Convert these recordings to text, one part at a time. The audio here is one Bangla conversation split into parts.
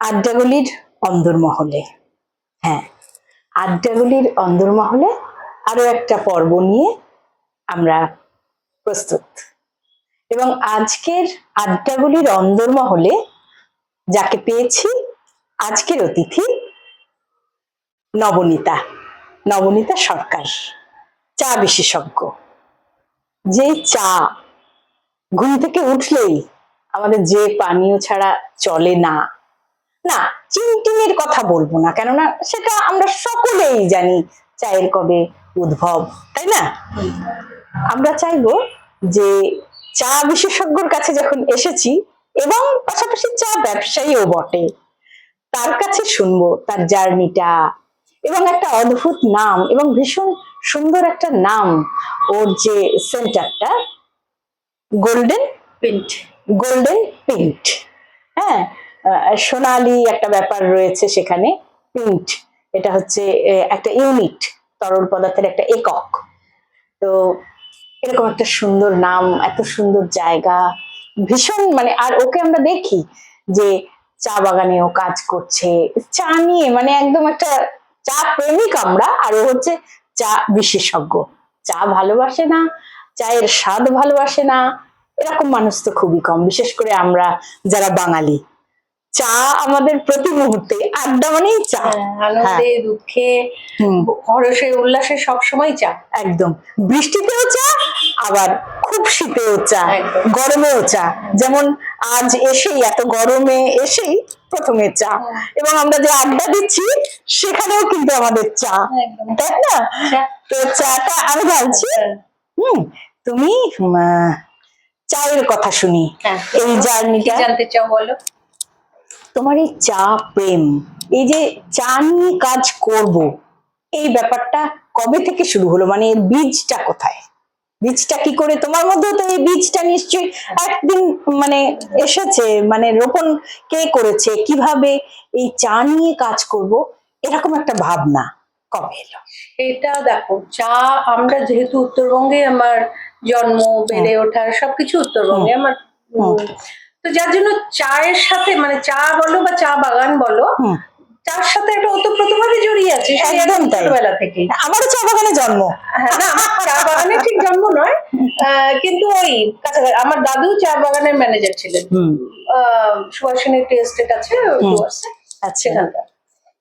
আড্ডাগুলির অন্দরমহলে। হ্যাঁ আড্ডাগুলির অন্দরমহলে আরও একটা পর্ব নিয়ে আমরা প্রস্তুত। এবং আজকের আড্ডাগুলির অন্দরমহলে যাকে পেয়েছি আজকের অতিথি নবনীতা নবনীতা সরকার, চা বিশেষজ্ঞ। যে চা ঘুম থেকে উঠলেই আমাদের যে পানীয় ছাড়া চলে না না চিনটিনের কথা বলব না কেননা সেটা আমরা সকলেই জানি চায়ের কবে উদ্ভব তাই না? আমরা চাইব যে চা বিশেষজ্ঞর কাছে যখন এসেছি এবং পাশাপাশি চা ব্যবসায়ীও বটে তার কাছে শুনব তার জার্নিটা এবং একটা অদ্ভুত নাম এবং ভীষণ সুন্দর একটা নাম ওর যে সেন্টারটা গোল্ডেন প্রিন্ট গোল্ডেন পিঙ্ক হ্যাঁ? সোনালি একটা ব্যাপার রয়েছে সেখানে পিঙ্ক এটা হচ্ছে একটা ইউনিট তরল পদার্থের একটা একক। তো এরকম একটা সুন্দর নাম, এত সুন্দর জায়গা, ভীষণ মানে আর ওকে আমরা দেখি যে চা বাগানেও কাজ করছে, চা নিয়ে মানে একদম একটা চা প্রেমিক আমরা, আর ও হচ্ছে চা বিশেষজ্ঞ। চা ভালোবাসে না, চায়ের স্বাদ ভালোবাসে না, এরকম মানুষ তো খুবই কম, বিশেষ করে আমরা যারা বাঙালি। চা আমাদের প্রতি মুহূর্তে আড্ডা মানেই চা। আনন্দে দুঃখে হরসে উল্লাসে সব সময় চা। একদম। বৃষ্টিতেও চা আবার খুব শীতেও চা গরমেও চা। যেমন আজ এসেই এত গরমে এসেই প্রথমে চা। এবং আমরা যে আড্ডা দিচ্ছি সেখানেও কিন্তু আমাদের চা। তাই না? তো চাটা আমি ভাবছি হম তুমি চায়ের কথা শুনি। হ্যাঁ। এই জার্নিটা জানতে চাও বলো? তোমার এই চা প্রেম এই যে চা নিয়ে কাজ করব এই ব্যাপারটা কবে থেকে শুরু হলো? মানে এর বীজটা কোথায়? বীজটা কি করে তোমার মধ্যে তো এই বীজটা নিশ্চয়ই একদিন মানে এসেছে মানে রোপণ কে করেছে কীভাবে এই চা নিয়ে কাজ করব এরকম একটা ভাবনা কবে এলো? এটা দেখো চা আমরা যেহেতু উত্তরবঙ্গে আমার জন্ম বেড়ে ওঠা সবকিছু উত্তরবঙ্গে আমার তো যার জন্য চায়ের সাথে মানে চা বলো বা চা বাগান বলো। চার সাথে একটা ওতপ্রোতভাবে জড়িয়ে আছে একদম। ছোটবেলা থেকে আমারও চা বাগানে জন্ম। হ্যাঁ, না আমার চা বাগানে ঠিক জন্ম নয়। আহ, কিন্তু ওই কাছাকাছি আমার দাদু চা বাগানের ম্যানেজার ছিলেন। সুভাষিনী টি এস্টেট আছে আচ্ছা।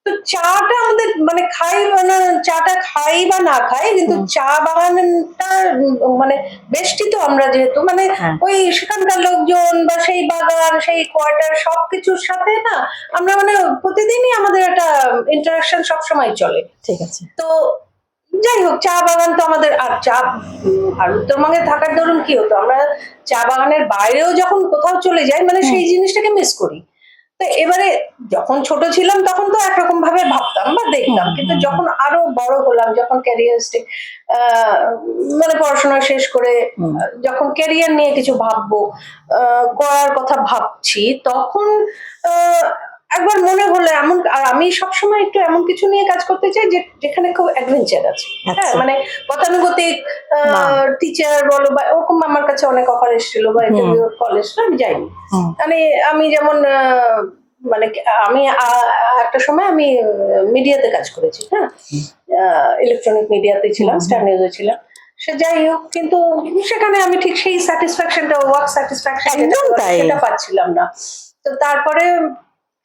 তো চাটা আমাদের মানে খাই মানে চাটা খাই বা না খাই কিন্তু চা বাগানটা মানে বেষ্টিত আমরা যেহেতু মানে হ্যাঁ। ওই সেখানকার লোকজন বা সেই বাগান সেই কোয়ার্টার সব কিছুর সাথে না আমরা মানে প্রতিদিনই আমাদের একটা ইন্টারাকশন সবসময় চলে। ঠিক আছে। তো যাই হোক চা বাগান তো আমাদের আর চা আর উত্তরবঙ্গে থাকার দরুন কি হতো? আমরা চা বাগানের বাইরেও যখন কোথাও চলে যাই মানে সেই জিনিসটাকে মিস করি। তো এবারে যখন ছোট ছিলাম তখন তো একরকম ভাবে ভাবতাম বা দেখতাম। কিন্তু যখন আরও বড় হলাম যখন ক্যারিয়ার স্টে মানে পড়াশোনা শেষ করে যখন ক্যারিয়ার নিয়ে কিছু ভাববো আহ, করার কথা ভাবছি তখন আহ, একবার মনে হলো এমন আর আমি সবসময় একটু এমন কিছু নিয়ে কাজ করতে চাই যে যেখানে খুব অ্যাডভেঞ্চার আছে। হ্যাঁ আচ্ছা। মানে গতানুগতিক। টিচার বলো বা ওরকম আমার কাছে অনেক অফার এসেছিল বা ইন্টারভিউ কলেজ আমি যাইনি। মানে আমি যেমন মানে আমি একটা সময় আমি মিডিয়াতে কাজ করেছি হ্যাঁ? ইলেকট্রনিক মিডিয়াতে ছিলাম। স্টার নিউজে ছিলাম। সে যাই হোক কিন্তু সেখানে আমি ঠিক সেই স্যাটিসফ্যাকশনটা ওয়ার্ক স্যাটিসফ্যাকশন সেটা পাচ্ছিলাম না। তো তারপরে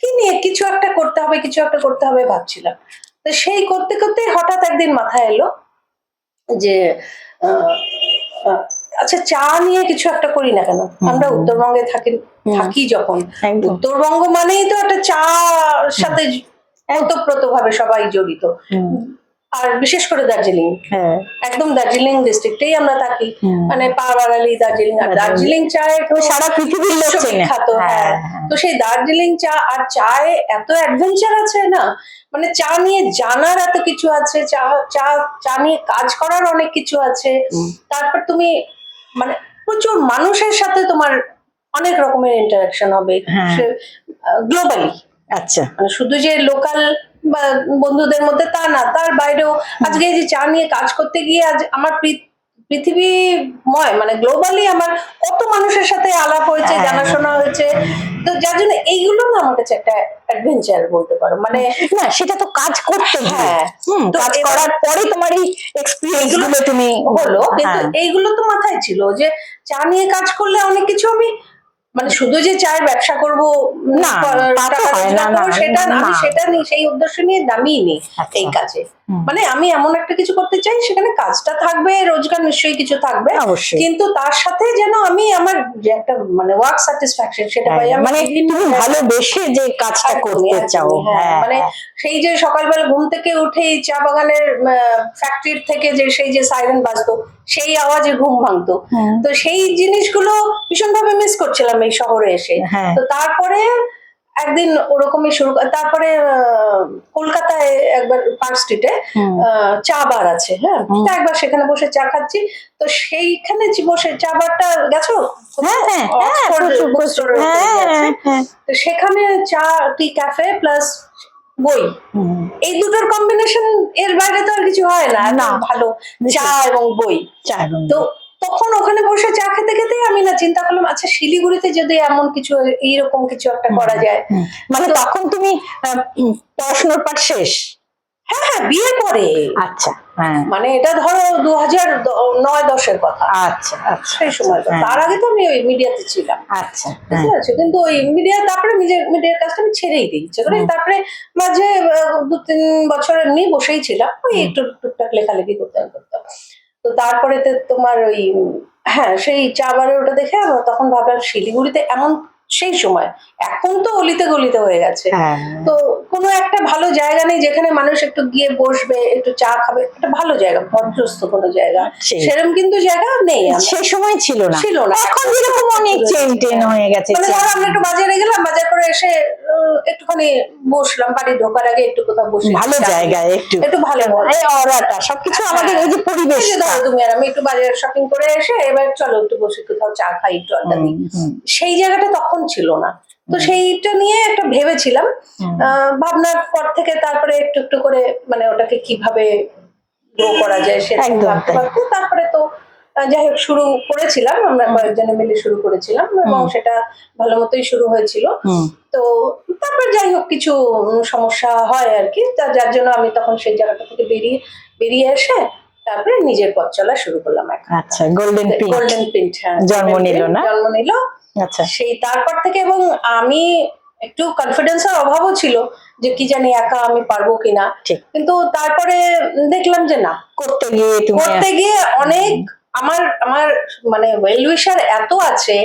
কি নিয়ে কিছু একটা করতে হবে কিছু একটা করতে হবে ভাবছিলাম। তো সেই করতে করতে হঠাৎ একদিন মাথায় এলো যে আচ্ছা চা নিয়ে কিছু একটা করি না কেন? আমরা উত্তরবঙ্গে থাকি থাকি যখন। উত্তরবঙ্গ মানেই তো একটা চা সাথে ওতপ্রোত ভাবে সবাই জড়িত। আর বিশেষ করে দার্জিলিং। হ্যাঁ। একদম দার্জিলিং ডিস্ট্রিক্টেই আমরা থাকি। মানে পাড়ালি দার্জিলিং। আর দার্জিলিং। চায় তো সারা পৃথিবীর লোক বিখ্যাত হ্যাঁ, হ্যাঁ। তো সেই দার্জিলিং চা আর চায়ে এত অ্যাডভেঞ্চার আছে না? মানে চা নিয়ে জানার এত কিছু আছে চা চা চা নিয়ে কাজ করার অনেক কিছু আছে। তারপর তুমি মানে প্রচুর মানুষের সাথে তোমার অনেক রকমের ইন্টারাকশন হবে। গ্লোবালি আচ্ছা। মানে শুধু যে লোকাল বন্ধুদের মধ্যে তা না তার বাইরেও আজকে যে চা নিয়ে কাজ করতে গিয়ে আজ আমার পৃথিবীময় মানে গ্লোবালি আমার কত মানুষের সাথে আলাপ হয়েছে হ্যাঁ। জানাশোনা হয়েছে তো যার জন্য এইগুলো না আমার কাছে একটা অ্যাডভেঞ্চার বলতে পারো মানে না সেটা তো কাজ করতে হ্যাঁ। হ্যাঁ তো কাজ করার পরে তোমার এই এক্সপিরিয়েন্সগুলো তুমি হলো কিন্তু হ্যাঁ। এইগুলো তো মাথায় ছিল যে চা নিয়ে কাজ করলে অনেক কিছু আমি মানে শুধু যে চায়ের ব্যবসা করব না, না, না, সেটা না। আমি সেটা নেই সেই উদ্দেশ্য নিয়ে দামি নেই আচ্ছা। এই কাজে। মানে আমি এমন একটা কিছু করতে চাই সেখানে কাজটা থাকবে রোজগার নিশ্চয়ই কিছু থাকবে। কিন্তু তার সাথে যেন আমি আমার যে একটা মানে ওয়ার্ক স্যাটিসফ্যাকশন সেটা পাই হ্যাঁ, মানে বিভিন্ন তুমি ভালোবেসে যে কাজটা করতে চাও হ্যাঁ, হ্যাঁ মানে সেই যে সকালবেলা ঘুম থেকে উঠেই চা বাগানের ফ্যাক্টরির থেকে যে সেই যে সাইরেন বাজতো সেই আওয়াজে ঘুম ভাঙতো। তো সেই জিনিসগুলো ভীষণভাবে মিস করছিলাম এই শহরে এসে। তো তারপরে একদিন ওরকমই শুরু তারপরে কলকাতায় একবার পার্ক স্ট্রিটে। চা বার আছে হ্যাঁ। একবার সেখানে বসে চা খাচ্ছি। তো সেইখানে বসে চা বারটা গেছো? হ্যাঁ হ্যাঁ হ্যাঁ তো সেখানে চা টি ক্যাফে প্লাস বই। এই দুটোর কম্বিনেশন এর বাইরে তো আর কিছু হয় না। না। ভালো। চা এবং বই। চা তো তখন ওখানে বসে চা খেতে খেতে আমি না চিন্তা করলাম আচ্ছা শিলিগুড়িতে যদি এমন কিছু এইরকম কিছু একটা করা যায়। মানে তখন তুমি পড়াশোনার পাঠ শেষ? হ্যাঁ হ্যাঁ বিয়ে পরে। আচ্ছা হ্যাঁ। মানে এটা ধরো দু হাজার নয় দশের কথা। আচ্ছা আচ্ছা। সেই সময় হ্যাঁ। তার আগে তো আমি ওই মিডিয়াতে ছিলাম। আচ্ছা বুঝতে হ্যাঁ। পারছ? কিন্তু ওই মিডিয়া তারপরে মিডিয়ার কাজটা আমি ছেড়েই দিই। ইচ্ছে করে তারপরে মাঝে দু তিন বছর এমনি বসেই ছিলাম। ওই। একটু টুকটাক লেখালেখি করতাম করতাম। তো তারপরে তোমার ওই হ্যাঁ সেই চা বারে ওটা দেখে আমার তখন ভাবলাম শিলিগুড়িতে এমন সেই সময়। এখন তো অলিতে গলিতে হয়ে গেছে। হ্যাঁ। তো কোনো একটা ভালো জায়গা নেই যেখানে মানুষ একটু গিয়ে বসবে একটু চা খাবে। একটা ভালো জায়গা ভদ্রস্থ কোনো জায়গা। সেরকম কিন্তু জায়গা নেই আমার। সে সময় ছিল না। ছিল না। এখন যেরকম অনেক চেন টেন হয়ে। গেছে মানে আমরা একটু বাজারে গেলাম বাজার করে এসে একটুখানি বসলাম। বাড়ি ঢোকার আগে একটু কোথাও বসে ভালো চা জায়গায় একটু। একটু ভালো। এই অরাটা সবকিছু হ্যাঁ। আমাদের এই যে পরিবেশ ধরো তুমি আর আমি একটু বাজারে শপিং করে এসে এবার চলো একটু বসে কোথাও চা খাই একটু আড্ডা দিই। সেই জায়গাটা তখন ছিল না। তো সেইটা নিয়ে একটা ভেবেছিলাম। ভাবনার পর থেকে তারপরে একটু একটু করে মানে ওটাকে কীভাবে গ্রো করা যায় সেটা তারপরে তো যাই হোক শুরু করেছিলাম। আমরা কয়েকজনে মিলে শুরু করেছিলাম এবং সেটা ভালো মতোই শুরু হয়েছিল। তো তারপর যাই হোক কিছু সমস্যা হয় আর কি। যার জন্য আমি তখন সেই জায়গাটা থেকে বেরিয়ে বেরিয়ে এসে তারপরে নিজের পথ চলা শুরু করলাম আচ্ছা গোল্ডেন গোল্ডেন প্রিন্ট জন্ম নিল না? জন্ম নিল। আচ্ছা। সেই তারপর থেকে এবং আমি একটু কনফিডেন্সের অভাবও ছিল যে কি জানি একা আমি পারব কিনা। কিন্তু তারপরে দেখলাম যে না। করতে গিয়ে করতে গিয়ে অনেক আমার আমার মানে ওয়েল উইশার এত আছে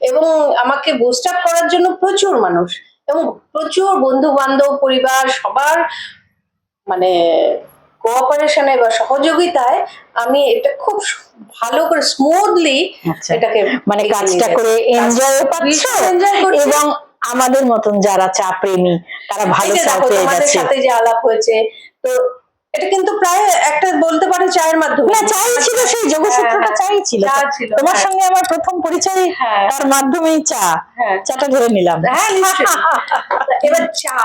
এবং আমাকে বুস্ট আপ করার জন্য প্রচুর মানুষ এবং প্রচুর বন্ধু বান্ধব পরিবার সবার মানে কোঅপারেশনে বা সহযোগিতায় আমি এটা খুব ভালো করে স্মুথলি আচ্ছা। এটাকে মানে কাজটা করে এনজয় পাচ্ছ? এনজয় enjoy করছি। এবং আমাদের মতন যারা চা প্রেমী তারা ভালো চা পেয়ে যাচ্ছে। সাথে যে আলাপ হয়েছে তো এটা কিন্তু প্রায় একটা বলতে পারো চায়ের মাধ্যমে। না চাই ছিল সেই যোগসূত্রটা হ্যাঁ, চাই ছিল। তোমার হ্যাঁ। সঙ্গে আমার প্রথম পরিচয় হ্যাঁ। তার মাধ্যমেই চা। হ্যাঁ। চাটা ধরে নিলাম। হ্যাঁ এবার চা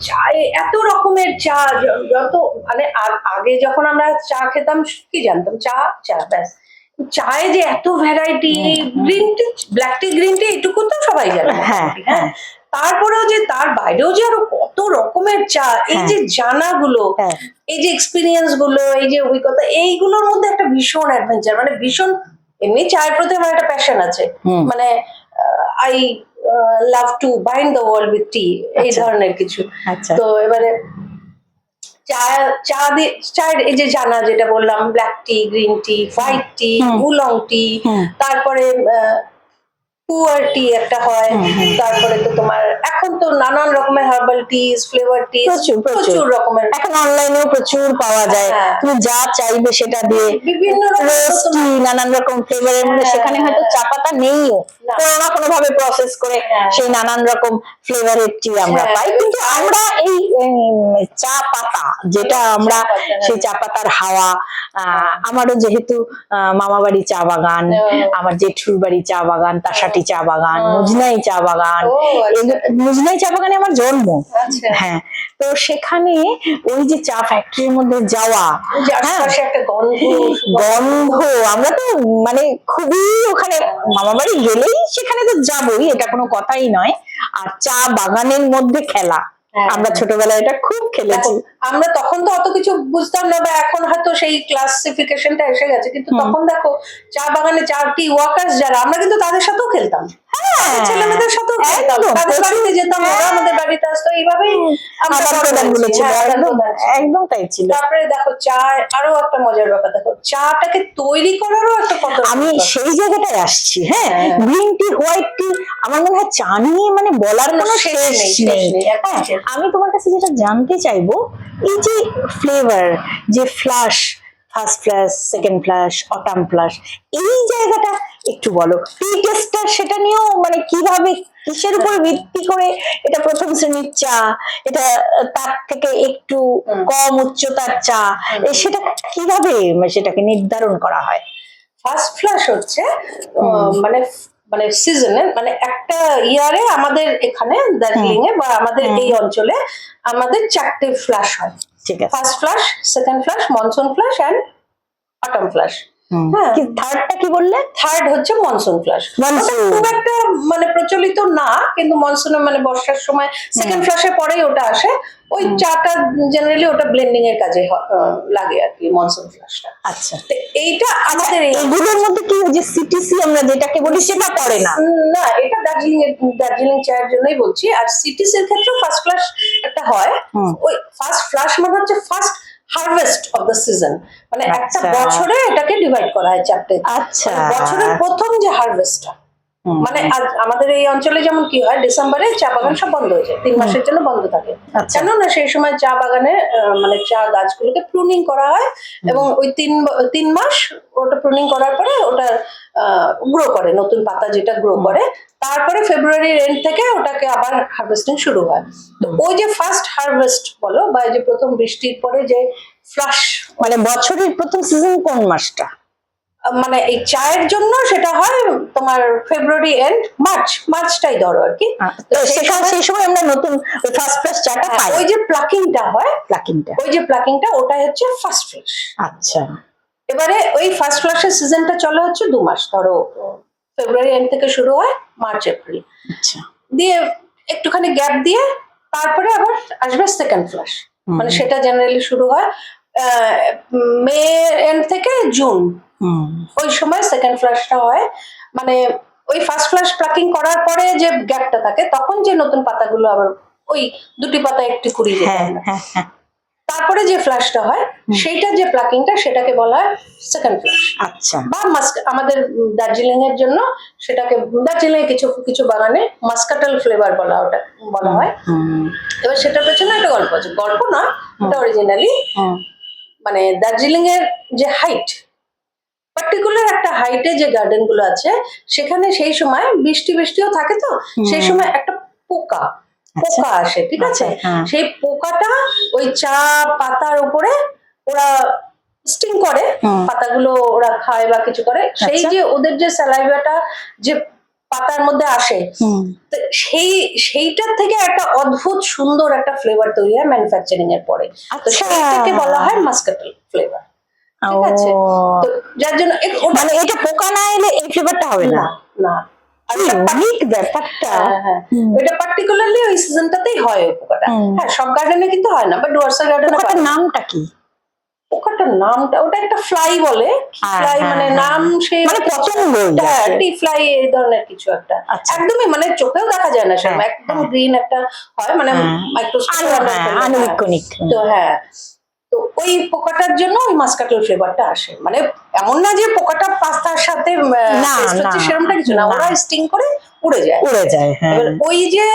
চায়ে এত রকমের চা যত মানে আগে যখন আমরা চা খেতাম কি জানতাম? চা চা ব্যাস। চায়ে যে এত variety green tea black tea green tea এটুকু তো সবাই জানে। হ্যাঁ। হ্যাঁ। তারপরেও যে তার বাইরেও যে আরও কত রকমের চা এই হ্যাঁ। যে জানাগুলো হ্যাঁ এই যে এক্সপিরিয়েন্সগুলো এই যে অভিজ্ঞতা এইগুলোর মধ্যে একটা ভীষণ অ্যাডভেঞ্চার মানে ভীষণ এমনি চায়ের প্রতি আমার একটা প্যাশন আছে মানে I love to bind the world with tea এই আচ্ছা। ধরনের কিছু আচ্ছা তো এবারে চা চা দিয়ে চায়ের এই যে জানা যেটা বললাম black tea green tea white tea. Oolong tea. তারপরে পুয়ার একটা হয়। তারপরে তো তোমার এখন তো নানান রকমের হার্বাল টিস ফ্লেভার টি প্রচুর, প্রচুর। রকমের এখন অনলাইনেও প্রচুর পাওয়া যায় হ্যাঁ। তুমি যা চাইবে সেটা দিয়ে বিভিন্ন রকম নানান রকম ফ্লেভারের মধ্যে হ্যাঁ, সেখানে হয়তো হ্যাঁ। চা পাতা নেইও কোনো না কোনো ভাবে প্রসেস করে হ্যাঁ। সেই নানান রকম ফ্লেভারের টি আমরা পাই কিন্তু আমরা এই চা পাতা যেটা আমরা। সেই চা পাতার হাওয়া আমারও যেহেতু আহ, মামাবাড়ি চা বাগান। আমার জেঠুর বাড়ি চা বাগান তাসাটি চা বাগান। মুজনাই চা বাগান মুজনাই চা বাগানে আমার জন্ম। আচ্ছা। হ্যাঁ তো সেখানে ওই যে চা ফ্যাক্টরির মধ্যে যাওয়া হ্যাঁ। গন্ধ। আমরা তো মানে খুবই ওখানে মামা বাড়ি গেলেই সেখানে তো যাবোই এটা কোনো কথাই নয়। আর চা বাগানের মধ্যে খেলা হ্যাঁ। আমরা ছোটবেলায় এটা খুব খেলেছি। আমরা তখন তো অত কিছু বুঝতাম না বা এখন হয়তো সেই ক্লাসিফিকেশনটা এসে গেছে কিন্তু তখন দেখো চা বাগানে চা টি ওয়ার্কার্স যারা আমরা কিন্তু তাদের সাথেও খেলতাম। ছেলে মেয়েদের সাথেও খেলতাম তাদের বাড়িতে যেতাম ওরা আমাদের বাড়িতে আসতো এইভাবেই আদান। ছিল হ্যাঁ, একদম তাই ছিল। তারপরে দেখো চা আরও একটা মজার ব্যাপার দেখো চাটাকে তৈরি করারও একটা কত আমি সেই জায়গাটায় আসছি হ্যাঁ? হ্যাঁ। গ্রিন টি হোয়াইট টি আমার মনে হয় চা নিয়ে মানে বলার কোনো শেষ নেই, হ্যাঁ। আমি তোমার কাছে যেটা জানতে চাইব এই যে ফ্লেভার যে flush first flush second flush autumn flush এই জায়গাটা একটু বলো। টি টেস্টটা সেটা নিয়েও মানে কীভাবে কিসের উপর ভিত্তি করে এটা প্রথম শ্রেণির চা? এটা তার থেকে একটু কম উচ্চতার চা। সেটা কীভাবে সেটাকে নির্ধারণ করা হয়? ফার্স্ট ফ্ল্যাশ হচ্ছে মানে মানে সিজনে মানে একটা ইয়ারে আমাদের এখানে দার্জিলিং এ বা আমাদের এই অঞ্চলে আমাদের চারটে ফ্ল্যাশ হয়। ঠিক আছে। First flush second flush monsoon flush and autumn flush হ্যাঁ। থার্ডটা কি বললে? থার্ড হচ্ছে মনসুন Monsoon। খুব একটা মানে প্রচলিত না কিন্তু মনসুনে মানে বর্ষার সময় সেকেন্ড ফ্ল্যাশের পরেই ওটা আসে। ওই চাটা জেনারেলি ওটা ব্লেন্ডিং এর কাজে লাগে আর কি মনসুন ফ্ল্যাশটা আচ্ছা। এইটা আমাদের এই এগুলোর মধ্যে কি যে সিটিসি আমরা যেটাকে বলি সেটা করে না? না এটা দার্জিলিং এর দার্জিলিং চায়ের জন্যই বলছি। আর সিটিস এর ক্ষেত্রে ফার্স্ট ফ্লাশ একটা হয়। ওই ফার্স্ট ফ্লাশ মানে হচ্ছে first harvest of the season মানে একটা আচ্ছা। বছরে এটাকে ডিভাইড করা হয় চারটে আচ্ছা মানে বছরের প্রথম যে হারভেস্টটা। মানে আমাদের এই অঞ্চলে যেমন কি হয় ডিসেম্বরে চা বাগান সব বন্ধ হয়ে যায় তিন মাসের জন্য বন্ধ থাকে। আচ্ছা। কেন না সেই সময় চা বাগানে মানে চা গাছগুলোকে প্রুনিং করা হয় এবং ওই তিন তিন মাস ওটা প্রুনিং করার পরে ওটা গ্রো করে নতুন পাতা যেটা গ্রো করে তারপরে ফেব্রুয়ারির এন্ড থেকে ওটাকে আবার হারভেস্টিং শুরু হয়। তো ওই যে ফার্স্ট হারভেস্ট বলো বা যে প্রথম বৃষ্টির পরে যে ফ্লাশ মানে বছরের প্রথম সিজন কোন মাসটা? মানে এই চায়ের জন্য সেটা হয় তোমার ফেব্রুয়ারি এন্ড মার্চ মার্চটাই ধরো আর কি। সেই সময় আমরা নতুন ফার্স্ট ফ্লাশ চাটা হ্যাঁ, পাই। ওই যে প্লাকিংটা হয় প্লাকিংটা ওই যে প্লাকিংটা ওটাই হচ্ছে ফার্স্ট ফ্লাশ আচ্ছা। এবারে ওই ফার্স্ট ফ্লাশের সিজনটা চলে হচ্ছে দু মাস ধরো ফেব্রুয়ারি এন্ড থেকে শুরু হয় মার্চ এপ্রিল আচ্ছা। দিয়ে একটুখানি গ্যাপ দিয়ে তারপরে আবার আসবে সেকেন্ড ফ্লাশ মানে সেটা জেনারেলি শুরু হয় মে এন্ড থেকে জুন ওই সময় সেকেন্ড ফ্লাশটা হয়। মানে ওই ফার্স্ট ফ্লাশ প্লাকিং করার পরে যে গ্যাপটা থাকে তখন যে নতুন পাতাগুলো আবার ওই দুটি পাতা একটু কুড়ি যেতে হ্যাঁ হ্যাঁ। হ্যাঁ তারপরে যে ফ্লাশটা হয় সেইটা যে প্লাকিংটা সেটাকে বলা হয় সেকেন্ড ফ্লাশ আচ্ছা। বা মাস্ক আমাদের দার্জিলিং এর জন্য সেটাকে দার্জিলিং এর কিছু কিছু বাগানে মাস্কাটাল ফ্লেভার বলা ওটা বলা হয়। এবার সেটার পেছনে একটা গল্প আছে। গল্প না এটা অরিজিনালি মানে দার্জিলিং এর যে হাইট পার্টিকুলার একটা হাইটে যে গার্ডেনগুলো আছে সেখানে সেই সময় বৃষ্টি বৃষ্টিও থাকে তো? সেই সময় একটা পোকা পোকা আসে ঠিক আছে? আচ্ছা, হ্যাঁ। সেই পোকাটা ওই চা পাতার উপরে ওরা স্টিং করে পাতাগুলো ওরা খায় বা কিছু করে। সেই আচ্ছা। যে ওদের যে স্যালাইভাটা যে পাতার মধ্যে আসে সেই সেইটার থেকে একটা অদ্ভুত সুন্দর একটা ফ্লেভার তৈরি হয় ম্যানুফ্যাকচারিং এর পরে। তো আচ্ছা। সেইটাকে বলা হয় মাস্কাটেল ফ্লেভার ঠিক আছে। তো যার জন্য মানে এটা পোকা না এলে এই ফ্লেভারটা হবে না? না না। আর কি ওটা পা- ইউনিক ব্যাপারটা। হ্যাঁ, হ্যাঁ। পার্টিকুলারলি ওই সিজনটাতেই হয় ওই পোকাটা। হ্যাঁ সব গার্ডেনে কিন্তু হয় না বাট ডুয়ার্সা গার্ডেনে পোকাটার নামটা কি? পোকাটার নামটা ওটা একটা ফ্লাই বলে। হ্যাঁ, ফ্লাই হ্যাঁ, মানে হ্যাঁ। নাম সে মানে হ্যাঁ টি ফ্লাই এই ধরনের কিছু একটা। আচ্ছা। একদমই মানে চোখেও দেখা যায় না সেরকম হ্যাঁ, একদম হ্যাঁ। গ্রিন একটা হয় মানে হ্যাঁ। মাইক্রোস্কোপ হ্যাঁ, তো হ্যাঁ। তো ওই পোকাটার জন্য ওই মাস্কাটেল ফ্লেভারটা আসে। মানে এমন না যে পোকাটা পাস্তার সাথে সেরকমটা কিছু না। ওরা স্টিং করে উড়ে যায়। উড়ে যায় হ্যাঁ। এবার ওই যে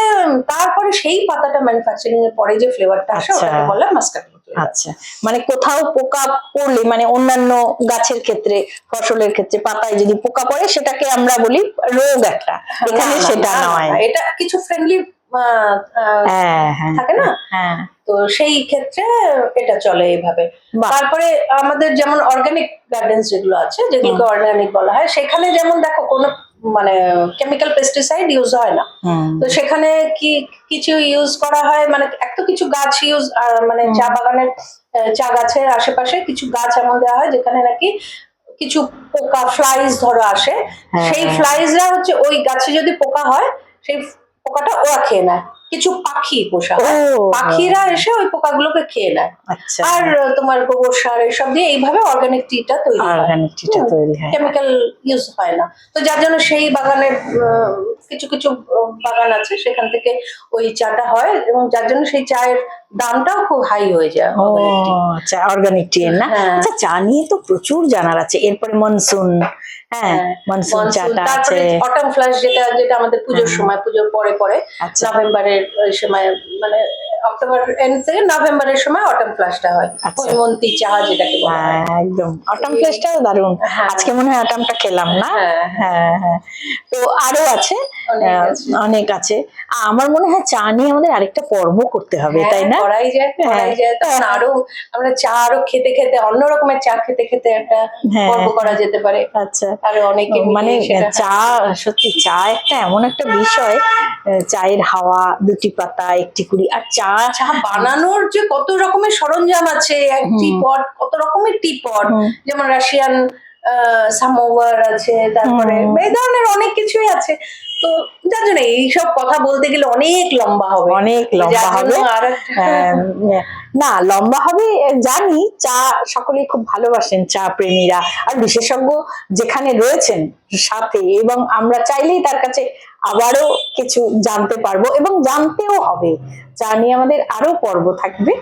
তারপরে সেই পাতাটা ম্যানুফ্যাকচারিং এর পরে যে ফ্লেভারটা আসে আচ্ছা। ওটাকে বলে মাস্কাটেল আচ্ছা। মানে কোথাও পোকা পড়লে মানে অন্যান্য গাছের ক্ষেত্রে ফসলের ক্ষেত্রে পাতায় যদি পোকা পড়ে সেটাকে আমরা বলি রোগ একটা। এখানে সেটা নয়। এটা কিছু ফ্রেন্ডলি থাকে না? হ্যাঁ। তো সেই ক্ষেত্রে এটা চলে এইভাবে। তারপরে আমাদের যেমন অর্গানিক গার্ডেন্স যেগুলো আছে যেগুলোকে অর্গানিক বলা হয় সেখানে যেমন দেখো কোনো মানে কেমিক্যাল পেস্টিসাইড ইউজ হয় না। তো সেখানে কি কিছু ইউজ করা হয় মানে এত কিছু গাছ ইউজ মানে চা বাগানের চা গাছের আশেপাশে কিছু গাছ এমন দেওয়া হয় যেখানে নাকি কিছু পোকা ফ্লাইজ ধরো আসে। হ্যাঁ, সেই হ্যাঁ। ফ্লাইজরা হচ্ছে ওই গাছে যদি পোকা হয় সেই পোকাটা ওরা খেয়ে নেয়। কিছু পাখি পোষা পাখিরা এসে ওই পোকাগুলোকে খেয়ে নেয়। আচ্ছা। আর তোমার গোবর সার এসব দিয়ে এইভাবে অর্গানিক টিটা তৈরি অর্গানিক টিটা তৈরি হয়। কেমিক্যাল ইউজ হয় না। তো যার জন্য সেই বাগানের কিছু কিছু বাগান আছে সেখান থেকে ওই চাটা হয় এবং যার জন্য সেই চায়ের দামটাও খুব হাই হয়ে যায়। আচ্ছা অর্গানিক টি না? হ্যাঁ। আচ্ছা চা নিয়ে তো প্রচুর জানার আছে। এরপরে মনসুন হ্যাঁ হ্যাঁ, তারপরে অটাম ফ্লাশ যেটা যেটা আমাদের পুজোর হ্যাঁ। সময় পুজোর পরে পরে আচ্ছা। নভেম্বরের ওই সময় মানে অক্টোবর এন্ড থেকে নভেম্বরের সময় অটাম ফ্লাশটা হয়। আচ্ছা। হৈমন্তী চা যেটাকে হ্যাঁ। একদম। অটাম ফ্লাশটাও দারুণ। হ্যাঁ। আজকে মনে হয় অটামটা খেলাম না? হ্যাঁ, হ্যাঁ হ্যাঁ। তো আরও আছে? অনেক আছে। আমার মনে হয় চা নিয়ে আমাদের আরেকটা পর্ব করতে হবে তাই হ্যাঁ, না? করাই যায় করাই যায়। তখন আরও আমরা চা আরও খেতে খেতে অন্য রকমের চা খেতে খেতে একটা হ্যাঁ, পর্ব করা যেতে পারে। আচ্ছা। আরও অনেকে মানে চা সত্যি চা একটা এমন একটা বিষয় চায়ের হাওয়া দুটি পাতা একটি কুড়ি আর চা চা বানানোর যে কত রকমের সরঞ্জাম আছে টি হুম। পট কত রকমের টি পট যেমন রাশিয়ান সামোভার আছে তারপরে। এই ধরনের অনেক কিছুই আছে। তো যার জন্য এইসব কথা বলতে গেলে অনেক লম্বা হবে। অনেক লম্বা হবে। আর না লম্বা হবে জানি চা সকলেই খুব ভালোবাসেন চা প্রেমীরা। আর বিশেষজ্ঞ যেখানে রয়েছেন সাথে এবং আমরা চাইলেই তার কাছে আবারও কিছু জানতে পারব এবং জানতেও হবে। চা নিয়ে আমাদের আরও পর্ব থাকবে।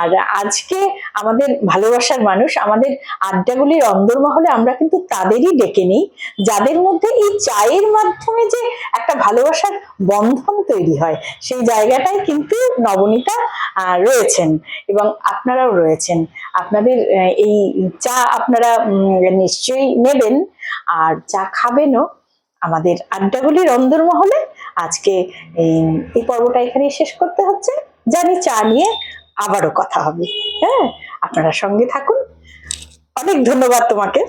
আর আজকে আমাদের ভালোবাসার মানুষ, আমাদের আড্ডাগুলির অন্দরমহলে আমরা কিন্তু তাদেরই ডেকে নিই, যাদের মধ্যে এই চায়ের মাধ্যমে যে একটা ভালোবাসার বন্ধন তৈরি হয়, সেই জায়গাটাই কিন্তু নবনীতা রয়েছেন এবং আপনারাও রয়েছেন। আপনাদের এই চা আপনারা নিশ্চয়ই নেবেন, আর চা খাবেনও। আমাদের আড্ডাগুলির অন্দরমহলে আজকে এই এই পর্বটা এখানেই শেষ করতে হচ্ছে। জানি চা নিয়ে আবারও কথা হবে। হ্যাঁ আপনারা সঙ্গে থাকুন। অনেক ধন্যবাদ তোমাকে।